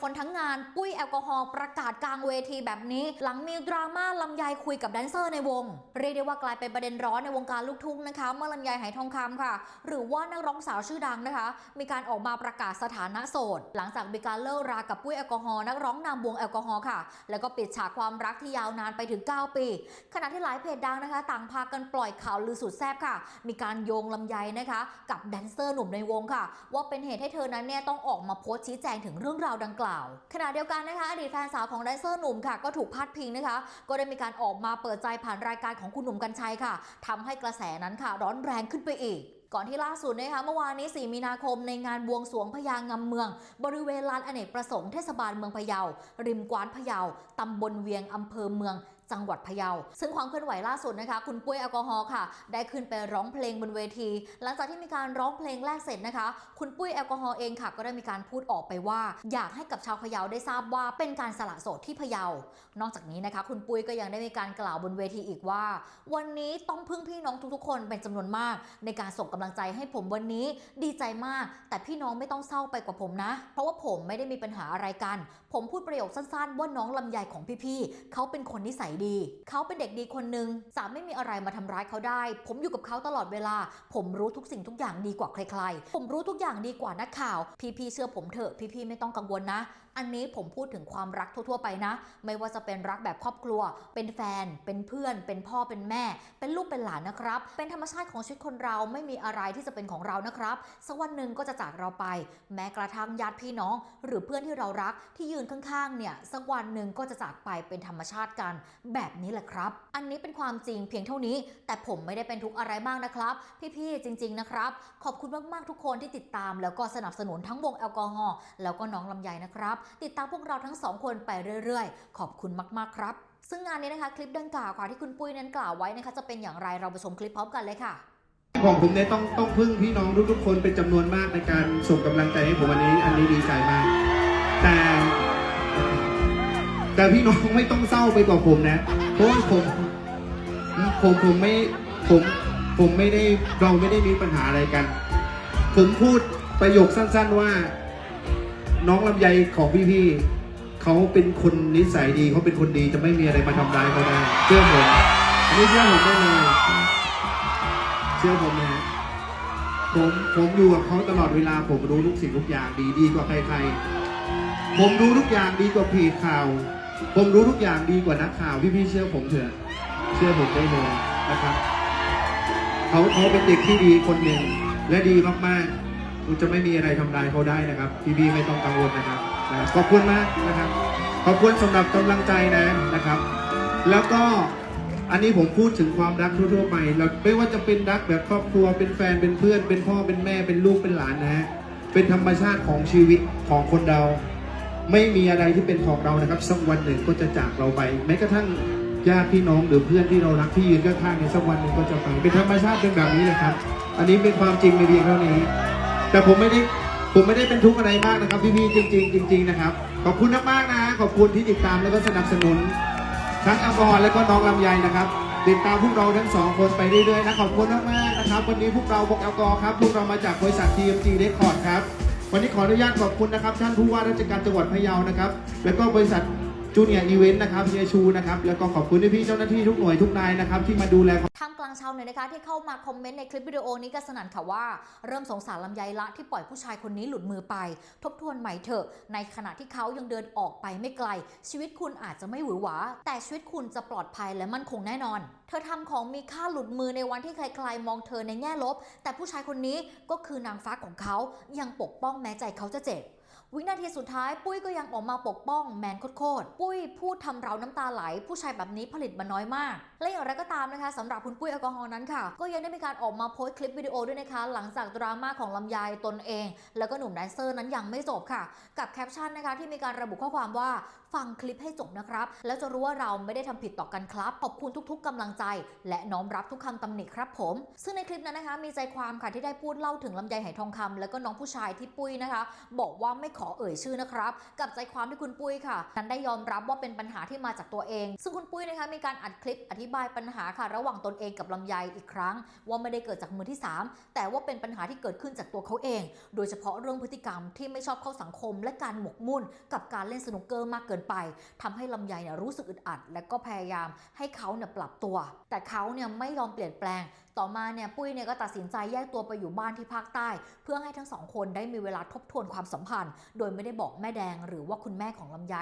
คนทั้งงาน ปุ้ยแอลกอฮอล์ประกาศกลางเวทีแบบนี้ หลังมีดราม่าลำไยคุยกับแดนเซอร์ในวง เรียกได้ว่ากลายเป็นประเด็นร้อนในวงการลูกทุ่งนะคะ เมื่อลำไยไหทองคำค่ะ หรือว่านักร้องสาวชื่อดังนะคะ มีการออกมาประกาศสถานะโสด หลังจากมีการเลิกรากับปุ้ยแอลกอฮอล์นักร้องนำวงแอลกอฮอล์ค่ะ แล้วก็ปิดฉากความรักที่ยาวนานไปถึง 9 ปี ขณะที่หลายเพจดังนะคะ ต่างพากันปล่อยข่าวลือสุดแซ่บค่ะ มีการโยงลำไยนะคะ กับแดนเซอร์หนุ่มในวงค่ะ ว่าเป็นเหตุให้เธอนั้นเนี่ยต้องออกมาโพสต์ชี้แจงถึงเรื่องราวดังกล่าว ขณะเดียวกันนะคะอดีตแฟนสาวของแดนเซอร์หนุ่มค่ะก็ถูกพาดพิงนะคะ ก็ได้มีการออกมาเปิดใจผ่านรายการของคุณหนุ่มกัญชัยค่ะทำให้กระแสนั้นค่ะ ร้อนแรงขึ้นไปอีกก่อนที่ล่าสุดนะคะเมื่อวานนี้ 4 มีนาคมในงานบวงสรวงพญางำเมือง บริเวณลานอเนกประสงค์เทศบาลเมืองพะเยา ริมกวานพะเยา ตำบลเวียงอำเภอเมือง จังหวัดพะเยา ซึ่งความเคลื่อนไหวล่าสุดนะคะ คุณปุ้ยแอลกอฮอล์ค่ะ ได้ขึ้นไปร้องเพลงบนเวที หลังจากที่มีการร้องเพลงแรกเสร็จนะคะ คุณปุ้ยแอลกอฮอล์เองค่ะ ก็ได้มีการพูดออกไปว่า อยากให้กับชาวพะเยาได้ทราบว่าเป็นการสละโสดที่พะเยา นอกจากนี้นะคะ คุณปุ้ยก็ยังได้มีการกล่าวบนเวทีอีกว่า วันนี้ต้องพึ่งพี่น้องทุกๆ คนเป็นจำนวนมาก ในการส่งกำลังใจให้ผมวันนี้ดีใจมาก แต่พี่น้องไม่ต้องเศร้าไปกว่าผมนะ เพราะว่าผมไม่ได้มีปัญหาอะไรกัน ผมพูดประโยคสั้นๆ ว่าน้องลำไยของพี่ๆเขาเป็นคนนิสัยดี เขาเป็นเด็กดีคนหนึ่งสามไม่มีอะไรมาทำร้ายเขาได้ ผมอยู่กับเขาตลอดเวลา ผมรู้ทุกสิ่งทุกอย่างดีกว่าใคร ๆ ผมรู้ทุกอย่างดีกว่านักข่าว พี่ๆเชื่อผมเถอะพี่ๆไม่ต้องกังวลนะ อันนี้ผมพูดถึงความรักทั่ว ๆ ไปนะ ไม่ว่าจะเป็นรักแบบครอบครัว เป็นแฟน เป็นเพื่อน เป็นพ่อ เป็นแม่ เป็นลูก เป็นหลานนะครับ เป็นธรรมชาติของชีวิตคนเราไม่มีอะไรที่จะเป็นของเรานะครับ สักวันหนึ่งก็จะจากเราไป แม้กระทั่งญาติพี่น้อง หรือเพื่อนที่เรารักที่ยืนข้างๆ เนี่ย สักวันหนึ่งก็จะจากไปเป็นธรรมชาติกัน แบบนี้แหละครับ อันนี้เป็นความจริงเพียงเท่านี้ แต่ผมไม่ได้เป็นทุกอะไรมากนะครับ พี่ๆ จริง ๆ นะครับ ขอบคุณมากๆ ทุกคนที่ติดตาม แล้วก็สนับสนุนทั้งวงแอลกอฮอล์แล้วก็น้องลำไยนะครับติดตามพวกเราทั้งสองคนไปเรื่อยๆ ขอบคุณมากๆครับ ซึ่งงานนี้นะคะคลิปดังกล่าวค่ะที่คุณปุ้ยนั้นกล่าวไว้นะคะจะเป็นอย่างไรเราไปชมคลิปพร้อมกันเลยค่ะของผมเนี่ยต้องต้องพึ่งพี่น้องทุกๆคนเป็นจำนวนมากในการส่งกำลังใจให้ผมวันนี้อันนี้ดีใจมาก แต่ แต่พี่น้องไม่ต้องเศร้าไปกว่าผมนะเพราะว่าผมผมผมไม่ผมผมไม่ได้เราไม่ได้มีปัญหาอะไรกัน ผมพูดประโยคสั้น ๆว่า น้องลำไยของพี่ๆเขาเป็นคนนิสัยดีเขาเป็นคนดีจะไม่มีอะไรมาทำร้ายเขาได้เชื่อผมอันนี้เชื่อผมได้เลยเชื่อผมนะฮะผมผมอยู่กับเขาตลอดเวลาผมรู้ทุกสิ่งทุกอย่างดีดีกว่าใครๆ ผมรู้ทุกอย่างดีกว่าเพจข่าว ผมรู้ทุกอย่างดีกว่านักข่าวพี่ๆเชื่อผมเถอะ เชื่อผมได้เลยนะครับเขาเขาเป็นเด็กที่ดีคนหนึ่งและดีมากๆ คุณจะไม่มีอะไรทำลายเขาได้นะครับ พี่ๆไม่ต้องกังวลนะครับนะขอบคุณมากนะครับ ขอบคุณสำหรับกำลังใจนะนะครับ แล้วก็อันนี้ผมพูดถึงความรักทั่วๆไปแล้วไม่ว่าจะเป็นรักแบบครอบครัวเป็นแฟนเป็นเพื่อน เป็นพ่อเป็นแม่เป็นลูกเป็นหลานนะฮะเป็นธรรมชาติของชีวิตของคนเรา ไม่มีอะไรที่เป็นของเรานะครับสักวันหนึ่งก็จะจากเราไปแม้กระทั่งญาติพี่น้องหรือเพื่อนที่เรารักที่ยืนข้างๆในสักวันหนึ่งก็จะไป เป็นธรรมชาติเป็นแบบนี้เลยครับ อันนี้เป็นความจริงในเพียงเท่านี้ แต่ผมไม่ได้ผมไม่ได้เป็นทุกข์อะไรมากนะครับพี่ๆจริง ๆ จริง ๆ นะครับ ขอบคุณมากๆนะขอบคุณที่ติดตามแล้วก็สนับสนุนทั้งแอลกอฮอล์และก็น้องลำไยนะครับ ติดตามพวกเราทั้งสองคนไปเรื่อยๆนะขอบคุณมากๆนะครับ วันนี้พวกเราวงแอลกอฮอล์ครับพวกเรามาจากบริษัท TMG Record ครับวันนี้ขออนุญาตขอบคุณนะครับ ท่านผู้ว่าราชการจังหวัดพะเยานะครับ แล้วก็บริษัทจูเนียร์อีเวนต์นะครับเฮียชูนะครับแล้วก็ขอบคุณพี่ๆเจ้าหน้าที่ทุกหน่วยทุกนายนะครับที่มาดูแลท่างชาวเน็ตนะคะที่เข้ามาคอมเมนต์ในคลิปวิดีโอนี้ก็สนั่นค่ะว่า เริ่มสงสารลำไยละที่ปล่อยผู้ชายคนนี้หลุดมือไป ทบทวนใหม่เถอะ ในขณะที่เขายังเดินออกไปไม่ไกล ชีวิตคุณอาจจะไม่หวือหวา แต่ชีวิตคุณจะปลอดภัยและมั่นคงแน่นอน เธอทำของมีค่าหลุดมือในวันที่ใครๆมองเธอในแง่ลบ แต่ผู้ชายคนนี้ก็คือนางฟ้าของเขายังปกป้องแม้ใจเขาจะเจ็บ วินาทีสุดท้ายปุ้ยก็ยังออกมาปกป้องแมนโคตรปุ้ยพูดทำเราน้ำตาไหล ผู้ชายแบบนี้ผลิตมาน้อยมาก และอย่างไรก็ตามนะคะสำหรับคุณปุ้ยแอลกอฮอล์นั้นค่ะ ก็ยังได้มีการออกมาโพสต์คลิปวิดีโอด้วยนะคะ หลังจากดราม่าของลำไยตนเอง แล้วก็หนุ่มแดนเซอร์นั้นยังไม่จบค่ะ กับแคปชั่นนะคะที่มีการระบุข้อความว่า ฟังคลิปให้จบนะครับ แล้วจะรู้ว่าเราไม่ได้ทำผิดต่อกันครับ ขอบคุณทุกๆกำลังใจ และน้อมรับทุกคำตำหนิครับผม ซึ่งในคลิปนั้นนะคะ มีใจความค่ะที่ได้พูดเล่าถึงลำไยไหทองคำแล้วก็น้องผู้ชายที่ปุ้ยนะคะ บอกว่าไม่ขอเอ่ยชื่อนะครับ กับใจความที่คุณปุ้ยค่ะนั้นได้ยอมรับว่าเป็นปัญหาที่มาจากตัวเอง ซึ่งคุณปุ้ยนะคะมีการอัดคลิปอธิบายปัญหาค่ะ ระหว่างตนเองกับลำไยอีกครั้ง ว่าไม่ได้เกิดจากมือที่สามแต่ว่าเป็นปัญหาที่เกิดขึ้นจากตัวเขาเอง โดยเฉพาะเรื่องพฤติกรรมที่ไม่ชอบเข้าสังคม และการหมกมุ่นกับการเล่นสนุกเกอร์มากเกินไปทำให้ลำไยเนี่ยรู้สึกอึดอัด และก็พยายามให้เขาเนี่ยปรับตัว แต่เขาเนี่ยไม่ยอมเปลี่ยนแปลง ต่อมาเนี่ยปุ้ยเนี่ยก็ตัดสินใจแยกตัวไปอยู่บ้านที่ภาคใต้ เพื่อให้ทั้งสองคนได้มีเวลาทบทวนความสัมพันธ์ โดยไม่ได้บอกแม่แดงหรือว่าคุณแม่ของลำไย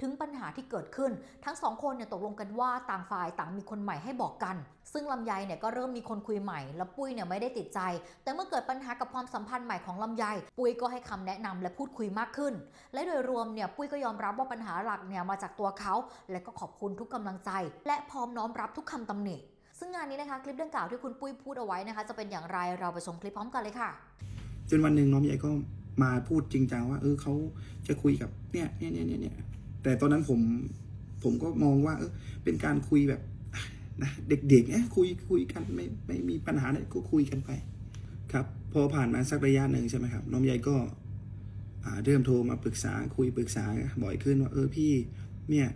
ถึงปัญหาที่เกิดขึ้น ทั้งสองคนเนี่ยตกลงกันว่าต่างฝ่ายต่างมีคนใหม่ให้บอกกัน ซึ่งลำไยเนี่ยก็เริ่มมีคนคุยใหม่ แล้วปุ้ยเนี่ยไม่ได้ติดใจ แต่เมื่อเกิดปัญหากับความสัมพันธ์ใหม่ของลำไย ปุ้ยก็ให้คำแนะนำและพูดคุยมากขึ้น และโดยรวมเนี่ยปุ้ยก็ยอมรับว่าปัญหาหลักเนี่ยมาจากตัวเขา และก็ขอบคุณทุกกำลังใจ และพร้อมน้อมรับทุกคำตำหนิ ซึ่งงานนี้นะคะคลิปดังกล่าวที่คุณปุ้ยพูดเอาไว้นะคะ จะเป็นอย่างไรเราไปชมคลิปพร้อมกันเลยค่ะ จนวันหนึ่งน้องใหญ่ก็มาพูดจริงจังว่า เออเขาจะคุยกับเนี่ยเนี่ยเนี่ยเนี่ยแต่ตอนนั้นผมผมก็มองว่า เออเป็นการคุยแบบนะเด็กๆเนี่ยคุยคุยกันไม่ไม่มีปัญหาอะไรก็คุยกันไป ครับ พอผ่านมาสักระยะหนึ่งใช่ไหมครับน้องใหญ่ก็เริ่มโทรมาปรึกษาคุยปรึกษาบ่อยขึ้นว่าเออพี่เนี่ย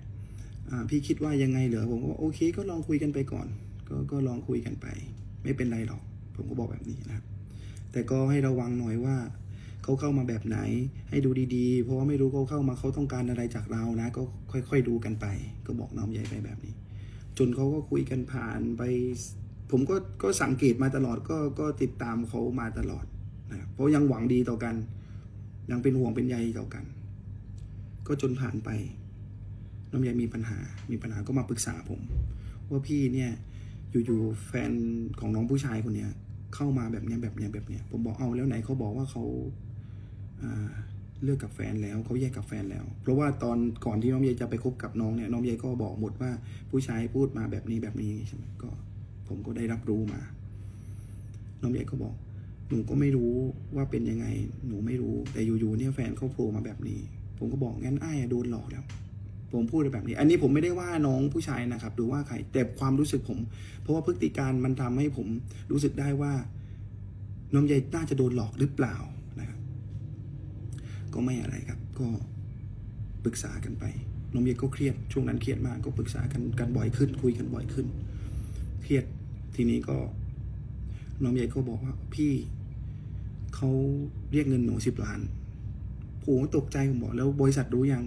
พี่คิดว่ายังไงเหรอผมก็บอกโอเค ก็ลองคุยกันไปก่อน ก็ก็ลองคุยกันไป ไม่เป็นไรหรอก ผมก็บอกแบบนี้นะครับ แต่ก็ให้ระวังหน่อยว่าเขาเข้ามาแบบไหน ให้ดูดีๆ เพราะว่าไม่รู้เขาเข้ามาเขาต้องการอะไรจากเรานะ ก็ค่อย ๆ ดูกันไป ก็บอกน้องใหญ่ไปแบบนี้ จนเขาก็คุยกันผ่านไป ผมก็ก็สังเกตมาตลอดก็ก็ติดตามเขามาตลอดนะเพราะยังหวังดีต่อกัน ยังเป็นห่วงเป็นใยต่อกัน ก็จนผ่านไปน้องใหญ่มีปัญหา มีปัญหาก็มาปรึกษาผม ว่าพี่เนี่ย อยู่ๆแฟนของน้องผู้ชายคนเนี้ยเข้ามาแบบเนี้ยแบบเนี้ยแบบเนี้ยผมบอกเอาแล้วไหนเขาบอกว่าเขาเลิกกับแฟนแล้วเขาแยกกับแฟนแล้ว เพราะว่าตอนก่อนที่น้องเยจะไปคบกับน้องเนี่ยน้องเยก็บอกหมดว่าผู้ชายพูดมาแบบนี้แบบนี้ใช่ไหมก็ผมก็ได้รับรู้มา น้องเยก็บอกหนูก็ไม่รู้ว่าเป็นยังไงหนูไม่รู้แต่อยู่ๆเนี่ยแฟนเขาโผล่มาแบบนี้ ผมก็บอกงั้นไอ้โดนหลอกแล้ว ผมพูดแบบนี้ อันนี้ผมไม่ได้ว่าน้องผู้ชายนะครับหรือว่าใครแต่ความรู้สึกผม เพราะว่าพฤติการมันทำให้ผมรู้สึกได้ว่า น้องใยน่าจะโดนหลอกหรือเปล่านะครับ ก็ไม่อะไรครับ ก็ปรึกษากันไปน้องใยก็เครียดช่วงนั้นเครียดมากก็ปรึกษากันกันบ่อยขึ้น คุยกันบ่อยขึ้น เครียดทีนี้ก็น้องใยก็บอกว่า พี่เขาเรียกเงินหนูสิบล้านผมก็ตกใจผมบอกแล้วบริษัทรู้ยัง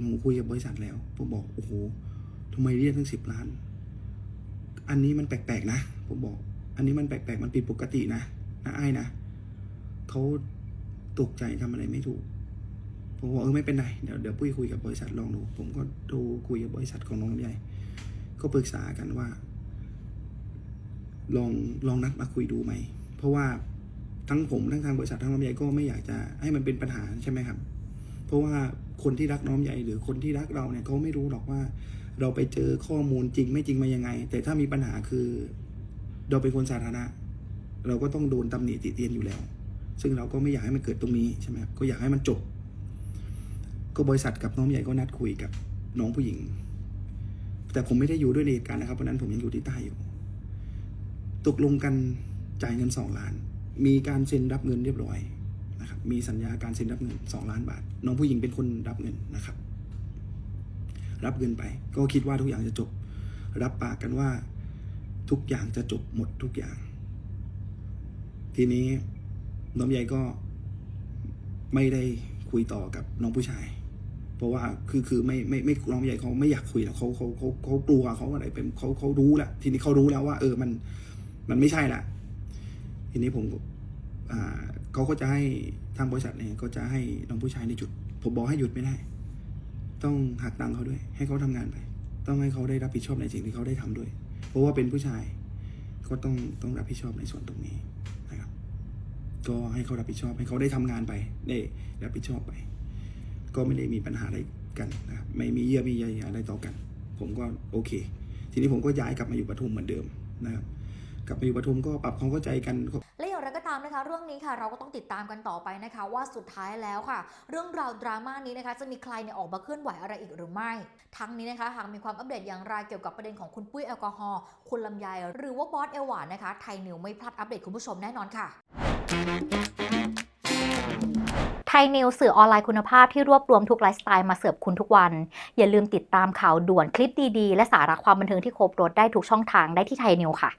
หนูคุยกับบริษัทแล้วผมบอกโอ้โหทำไมเรียกทั้งสิบล้าน อันนี้มันแปลกๆนะผมบอก อันนี้มันแปลกๆมันผิดปกตินะนะไอ้นะเขาตกใจทำอะไรไม่ถูกผมบอกเออไม่เป็นไรเดี๋ยวเดี๋ยวปุ้ยคุยกับบริษัทลองดู ผมก็โทรคุยกับบริษัทของน้องลำไยก็ปรึกษากันว่า ลองลองนัดมาคุยดูไหม เพราะว่าทั้งผมทั้งทางบริษัททั้งลำไยก็ไม่อยากจะให้มันเป็นปัญหาใช่ไหมครับ ราะว่าคนที่รักน้องใหญ่หรือคนที่รักเราเนี่ยเขาไม่รู้หรอกว่า เราไปเจอข้อมูลจริงไม่จริงมายังไง แต่ถ้ามีปัญหาคือ เราเป็นคนสาธารณะ เราก็ต้องโดนตำหนิติเตียนอยู่แล้ว ซึ่งเราก็ไม่อยากให้มันเกิดตรงนี้ใช่ไหมก็อยากให้มันจบ ก็บริษัทกับน้องใหญ่ก็นัดคุยกับน้องผู้หญิง แต่ผมไม่ได้อยู่ด้วยในเหตุการณ์นะครับเพราะนั้นผมยังอยู่ที่ใต้อยู่ตกลงกันจ่ายเงินสองล้าน มีการเซ็นรับเงินเรียบร้อย นะครับมีสัญญาการเซ็นรับเงินสองล้านบาท น้องผู้หญิงเป็นคนรับเงินนะครับ รับเงินไป ก็คิดว่าทุกอย่างจะจบ รับปากกันว่าทุกอย่างจะจบหมดทุกอย่าง ทีนี้น้องใหญ่ก็ไม่ได้คุยต่อกับน้องผู้ชาย เพราะว่าคือคือไม่ไม่ไม่น้องใหญ่เขาไม่อยากคุยแล้วเขาเขาเขาเขากลัวเขาอะไรเป็นเขาเขารู้แล้วทีนี้เขารู้แล้วว่า เออมันมันไม่ใช่ละทีนี้ผมอ่า เขาก็จะให้ทางบริษัทเนี่ยก็จะให้น้องผู้ชายในจุด ผมบอกให้หยุดไม่ได้ ต้องหักตังเขาด้วย ให้เขาทำงานไป ต้องให้เขาได้รับผิดชอบในสิ่งที่เขาได้ทำด้วย เพราะว่าเป็นผู้ชายก็ต้องต้องรับผิดชอบในส่วนตรงนี้นะครับ ก็ให้เขารับผิดชอบให้เขาได้ทำงานไปได้รับผิดชอบไป ก็ไม่ได้มีปัญหาอะไรกันนะครับไม่มีเยื่อมีใยอะไรต่อกัน ผมก็โอเค ทีนี้ผมก็ย้ายกลับมาอยู่ปทุมเหมือนเดิมนะครับกลับมาอยู่ปทุมก็ปรับความเข้าใจกันามนะคะ เรื่องนี้ค่ะเราก็ต้องติดตามกันต่อไปนะคะ ว่าสุดท้ายแล้วค่ะ เรื่องราวดราม่านี้นะคะจะมีใครเนี่ยออกมาเคลื่อนไหวอะไรอีกหรือไม่ ทั้งนี้นะคะหากมีความอัปเดตอย่างไรเกี่ยวกับประเด็นของคุณปุ้ยแอลกอฮอล์คุณลำไยหรือว่าบอสเอลหวานนะคะไทยนิวไม่พลาดอัปเดตคุณผู้ชมแน่นอนค่ะไทยนิวสื่อออนไลน์คุณภาพที่รวบรวมทุกไลฟ์สไตล์มาเสิร์ฟคุณทุกวัน อย่าลืมติดตามข่าวด่วนคลิปดีๆ และสาระความบันเทิงที่ครบรถได้ทุกช่องทางได้ที่ไทยนิวค่ะ